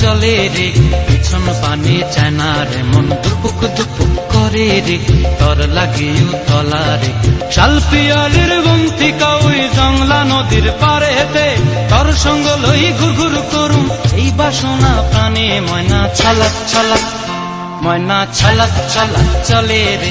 চলে রে, পিছন পানে চায় না রে, মন দুপুক দুপুক করে রে, তর লাগিও তলা রে। শালপিয়ালির বন্তিকা ওই জংলা নদীর পারে হেতে তর সঙ্গ লই ঘুর ঘুর করুম, এই বাসনা প্রাণে ময়না ছালাক ছালাক ময়না ছালাক ছালাক চলে রে।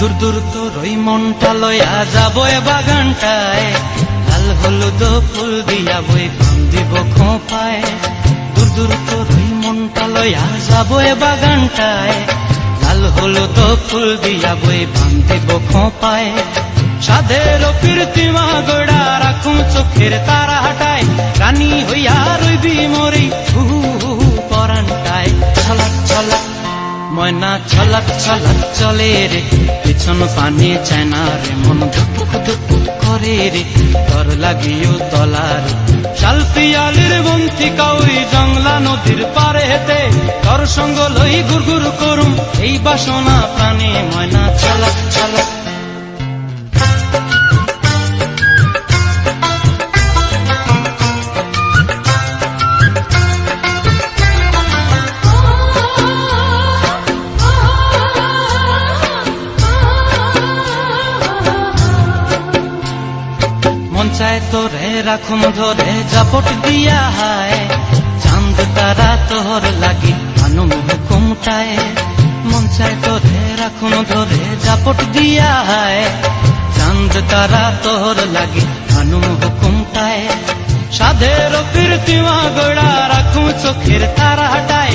দূর দূর তোর ওই মনটা লয়া যাব বাগানটায়। লাল হলুদ ফুল দিয়া বই বান দিব খোপায়। দূর দূর তোর ওই মনটা লয়া যাব বাগানটায়। লাল হলুদ ফুল দিয়া বই বান দিব খোপায়। সাধের কীর্তিমা গোড়া রাখুন চোখের তারা হাটায় রানী হইয়া রইবি মরি হু ময়না ছলক ছলক চলে রে, পিছন পানি চায়না রে, মন ধুক ধুক করে রে তর লাগিও তলার রে। শালপিয়ালির বন্তি কাউরি জংলা নদীর পারে হেতে তর সঙ্গ লই ঘুর করুম, এই বাসনা প্রাণে ময়না ছলক ছলাক চায় তোরে রাখুন ধরে, জাপট দিয়া হায়। চাঁদ, তারা তোর লাগি আনুম হুকুমটায় মন চায় তোরে রাখুন ধরে, জাপট দিয়া হায়। চাঁদ, তারা তোর লাগি আনুম হুকুমটায় সাধের কীর্তিমা গোড়া রাখুন চোখের তারা হাটায়